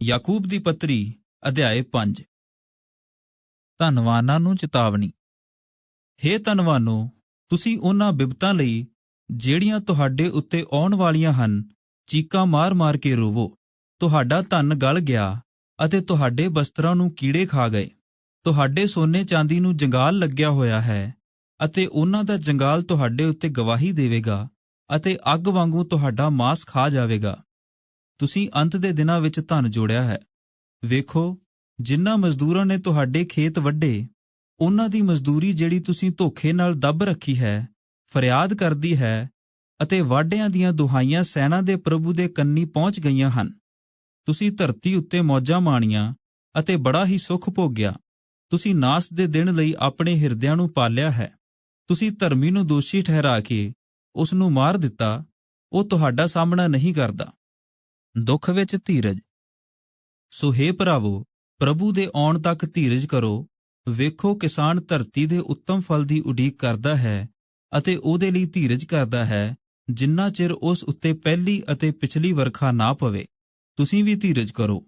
ਯਾਕੂਬ ਦੀ ਪੱਤਰੀ, ਅਧਿਆਏ 5 ਧਨਵਾਨਾਂ ਨੂੰ ਚੇਤਾਵਨੀ। ਹੇ ਧਨਵਾਨੋ, ਤੁਸੀਂ ਉਹਨਾਂ ਬਿਪਤਾਂ ਲਈ, ਜਿਹੜੀਆਂ ਤੁਹਾਡੇ ਉੱਤੇ ਆਉਣ ਵਾਲੀਆਂ ਹਨ, ਚੀਕਾਂ ਮਾਰ-ਮਾਰ ਕੇ ਰੋਵੋ। ਤੁਹਾਡਾ ਧਨ ਗਲ ਗਿਆ, ਅਤੇ ਤੁਹਾਡੇ ਬਸਤਰਾਂ ਨੂੰ ਕੀੜੇ ਖਾ ਗਏ। ਤੁਹਾਡੇ ਸੋਨੇ ਚਾਂਦੀ ਨੂੰ ਜੰਗਾਲ ਲੱਗਿਆ ਹੋਇਆ ਹੈ, ਅਤੇ ਉਹਨਾਂ ਦਾ ਜੰਗਾਲ ਤੁਹਾਡੇ ਉੱਤੇ ਗਵਾਹੀ ਦੇਵੇਗਾ, ਅਤੇ ਅੱਗ ਵਾਂਗੂ ਤੁਹਾਡਾ ਮਾਸ ਖਾ ਜਾਵੇਗਾ। ਤੁਸੀਂ ਅੰਤ ਦੇ ਦਿਨਾਂ ਵਿੱਚ ਧਨ ਜੋੜਿਆ ਹੈ। ਵੇਖੋ, ਜਿਨ੍ਹਾਂ ਮਜ਼ਦੂਰਾਂ ਨੇ ਤੁਹਾਡੇ ਖੇਤ ਵੱਢੇ, ਉਹਨਾਂ ਦੀ ਮਜ਼ਦੂਰੀ ਜਿਹੜੀ ਤੁਸੀਂ ਧੋਖੇ ਨਾਲ ਦੱਬ ਰੱਖੀ ਹੈ, ਫਰਿਆਦ ਕਰਦੀ ਹੈ ਅਤੇ ਵਾਢਿਆਂ ਦੀਆਂ ਦੁਹਾਈਆਂ ਸੈਨਾ ਦੇ ਪ੍ਰਭੂ ਦੇ ਕੰਨੀ ਪਹੁੰਚ ਗਈਆਂ ਹਨ। ਤੁਸੀਂ ਧਰਤੀ ਉੱਤੇ ਮੌਜਾਂ ਮਾਣੀਆਂ ਅਤੇ ਬੜਾ ਹੀ ਸੁੱਖ ਭੋਗਿਆ। ਤੁਸੀਂ ਨਾਸ ਦੇ ਦਿਨ ਲਈ ਆਪਣੇ ਹਿਰਦਿਆਂ ਨੂੰ ਪਾਲਿਆ ਹੈ। ਤੁਸੀਂ ਧਰਮੀ ਨੂੰ ਦੋਸ਼ੀ ਠਹਿਰਾ ਕੇ ਉਸ ਨੂੰ ਮਾਰ ਦਿੱਤਾ, ਉਹ ਤੁਹਾਡਾ ਸਾਹਮਣਾ ਨਹੀਂ ਕਰਦਾ। ਦੁੱਖ ਵਿੱਚ ਧੀਰਜ। ਸੋ ਹੇ ਭਰਾਵੋ, ਪ੍ਰਭੂ ਦੇ ਆਉਣ ਤੱਕ ਧੀਰਜ ਕਰੋ। ਵੇਖੋ, ਕਿਸਾਨ ਧਰਤੀ ਦੇ ਉੱਤਮ ਫਲ ਦੀ ਉਡੀਕ ਕਰਦਾ ਹੈ ਅਤੇ ਉਹਦੇ ਲਈ ਧੀਰਜ ਕਰਦਾ ਹੈ, ਜਿੰਨਾ ਚਿਰ ਉਸ ਉੱਤੇ ਪਹਿਲੀ ਅਤੇ ਪਿਛਲੀ ਵਰਖਾ ਨਾ ਪਵੇ। ਤੁਸੀਂ ਵੀ ਧੀਰਜ ਕਰੋ।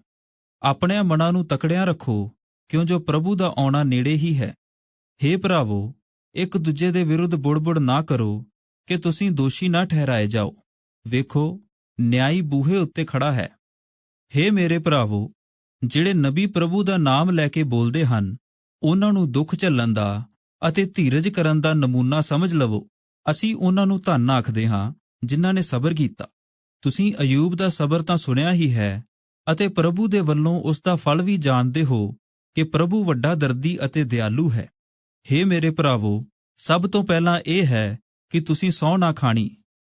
ਆਪਣੇ ਮਨਾਂ ਨੂੰ ਤਕੜਿਆਂ ਰੱਖੋ, ਕਿਉਂ ਜੋ ਪ੍ਰਭੂ ਦਾ ਆਉਣਾ ਨੇੜੇ ਹੀ ਹੈ। ਹੇ ਭਰਾਵੋ, ਇੱਕ ਦੂਜੇ ਦੇ ਵਿਰੁੱਧ ਬੁੜਬੁੜ ਨਾ ਕਰੋ, ਕਿ ਤੁਸੀਂ ਦੋਸ਼ੀ ਨਾ ਠਹਿਰਾਏ ਜਾਓ। ਵੇਖੋ ਨਿਆਈ ਬੂਹੇ ਉੱਤੇ ਖੜਾ ਹੈ। ਹੇ ਮੇਰੇ ਭਰਾਵੋ, ਜਿਹੜੇ ਨਬੀ ਪ੍ਰਭੂ ਦਾ ਨਾਮ ਲੈ ਕੇ ਬੋਲਦੇ ਹਨ, ਉਹਨਾਂ ਨੂੰ ਦੁੱਖ ਝੱਲਣ ਦਾ ਅਤੇ ਧੀਰਜ ਕਰਨ ਦਾ ਨਮੂਨਾ ਸਮਝ ਲਵੋ। ਅਸੀਂ ਉਹਨਾਂ ਨੂੰ ਧੰਨ ਆਖਦੇ ਹਾਂ, ਜਿਨ੍ਹਾਂ ਨੇ ਸਬਰ ਕੀਤਾ। ਤੁਸੀਂ ਅਯੂਬ ਦਾ ਸਬਰ ਤਾਂ ਸੁਣਿਆ ਹੀ ਹੈ ਅਤੇ ਪ੍ਰਭੂ ਦੇ ਵੱਲੋਂ ਉਸ ਦਾ ਫਲ ਵੀ ਜਾਣਦੇ ਹੋ ਕਿ ਪ੍ਰਭੂ ਵੱਡਾ ਦਰਦੀ ਅਤੇ ਦਿਆਲੂ ਹੈ। ਹੇ ਮੇਰੇ ਭਰਾਵੋ, ਸਭ ਤੋਂ ਪਹਿਲਾਂ ਇਹ ਹੈ ਕਿ ਤੁਸੀਂ ਸਹੁੰ ਨਾ ਖਾਣੀ,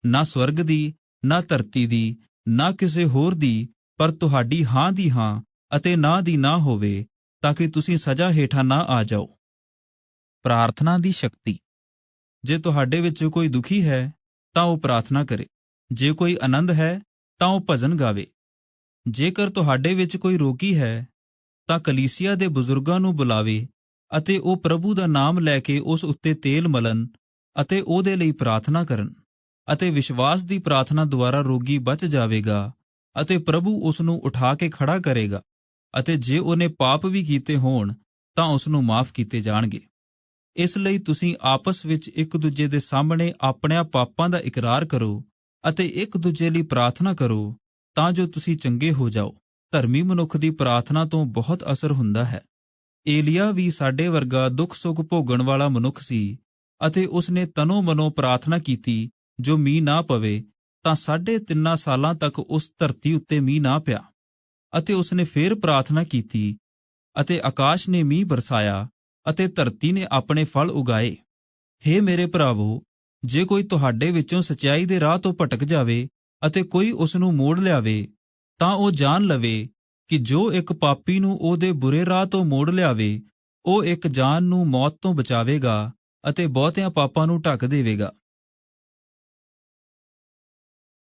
ਨਾ ਸਵਰਗ ਦੀ ਨਾ ਧਰਤੀ ਦੀ, ਨਾ ਕਿਸੇ ਹੋਰ ਦੀ, ਪਰ ਤੁਹਾਡੀ ਹਾਂ ਦੀ ਹਾਂ ਅਤੇ ਨਾ ਦੀ ਨਾ ਹੋਵੇ, ਤਾਂ ਕਿ ਤੁਸੀਂ ਸਜ਼ਾ ਹੇਠਾਂ ਨਾ ਆ ਜਾਓ। ਪ੍ਰਾਰਥਨਾ ਦੀ ਸ਼ਕਤੀ। ਜੇ ਤੁਹਾਡੇ ਵਿੱਚ ਕੋਈ ਦੁਖੀ ਹੈ, ਤਾਂ ਉਹ ਪ੍ਰਾਰਥਨਾ ਕਰੇ। ਜੇ ਕੋਈ ਆਨੰਦ ਹੈ, ਤਾਂ ਉਹ ਭਜਨ ਗਾਵੇ। ਜੇਕਰ ਤੁਹਾਡੇ ਵਿੱਚ ਕੋਈ ਰੋਗੀ ਹੈ, ਤਾਂ ਕਲੀਸਿਆ ਦੇ ਬਜ਼ੁਰਗਾਂ ਨੂੰ ਬੁਲਾਵੇ ਅਤੇ ਉਹ ਪ੍ਰਭੂ ਦਾ ਨਾਮ ਲੈ ਕੇ ਉਸ ਉੱਤੇ ਤੇਲ ਮਲਣ ਅਤੇ ਉਹਦੇ ਲਈ ਪ੍ਰਾਰਥਨਾ ਕਰਨ। ਅਤੇ ਵਿਸ਼ਵਾਸ ਦੀ ਪ੍ਰਾਰਥਨਾ ਦੁਆਰਾ ਰੋਗੀ ਬਚ ਜਾਵੇਗਾ ਅਤੇ ਪ੍ਰਭੂ ਉਸ ਨੂੰ ਉਠਾ ਕੇ ਖੜਾ ਕਰੇਗਾ ਅਤੇ ਜੇ ਉਹਨੇ ਪਾਪ ਵੀ ਕੀਤੇ ਹੋਣ, ਤਾਂ ਉਸ ਨੂੰ ਮਾਫ ਕੀਤੇ ਜਾਣਗੇ। ਇਸ ਲਈ ਤੁਸੀਂ ਆਪਸ ਵਿੱਚ ਇੱਕ ਦੂਜੇ ਦੇ ਸਾਹਮਣੇ ਆਪਣਿਆਂ ਪਾਪਾਂ ਦਾ ਇਕਰਾਰ ਕਰੋ ਅਤੇ ਇੱਕ ਦੂਜੇ ਲਈ ਪ੍ਰਾਰਥਨਾ ਕਰੋ, ਤਾਂ ਜੋ ਤੁਸੀਂ ਚੰਗੇ ਹੋ ਜਾਓ। ਧਰਮੀ ਮਨੁੱਖ ਦੀ ਪ੍ਰਾਰਥਨਾ ਤੋਂ ਬਹੁਤ ਅਸਰ ਹੁੰਦਾ ਹੈ। ਏਲੀਆ ਵੀ ਸਾਡੇ ਵਰਗਾ ਦੁੱਖ ਸੁੱਖ ਭੋਗਣ ਵਾਲਾ ਮਨੁੱਖ ਸੀ ਅਤੇ ਉਸਨੇ ਤਨੋ ਮਨੋ ਪ੍ਰਾਰਥਨਾ ਕੀਤੀ ਜੋ ਮੀਂਹ ਨਾ ਪਵੇ, ਤਾਂ ਸਾਢੇ ਤਿੰਨਾਂ ਸਾਲਾਂ ਤੱਕ ਉਸ ਧਰਤੀ ਉੱਤੇ ਮੀਂਹ ਨਾ ਪਿਆ। ਅਤੇ ਉਸਨੇ ਫੇਰ ਪ੍ਰਾਰਥਨਾ ਕੀਤੀ, ਅਤੇ ਆਕਾਸ਼ ਨੇ ਮੀਂਹ ਬਰਸਾਇਆ, ਅਤੇ ਧਰਤੀ ਨੇ ਆਪਣੇ ਫਲ ਉਗਾਏ। ਹੇ ਮੇਰੇ ਭਰਾਵੋ, ਜੇ ਕੋਈ ਤੁਹਾਡੇ ਵਿੱਚੋਂ ਸਚਾਈ ਦੇ ਰਾਹ ਤੋਂ ਭਟਕ ਜਾਵੇ, ਅਤੇ ਕੋਈ ਉਸ ਨੂੰ ਮੋੜ ਲਿਆਵੇ, ਤਾਂ ਉਹ ਜਾਣ ਲਵੇ ਕਿ ਜੋ ਇੱਕ ਪਾਪੀ ਨੂੰ ਉਹਦੇ ਬੁਰੇ ਰਾਹ ਤੋਂ ਮੋੜ ਲਿਆਵੇ, ਉਹ ਇੱਕ ਜਾਨ ਨੂੰ ਮੌਤ ਤੋਂ ਬਚਾਵੇਗਾ, ਅਤੇ ਬਹੁਤਿਆਂ ਪਾਪਾਂ ਨੂੰ ਢੱਕ ਦੇਵੇਗਾ।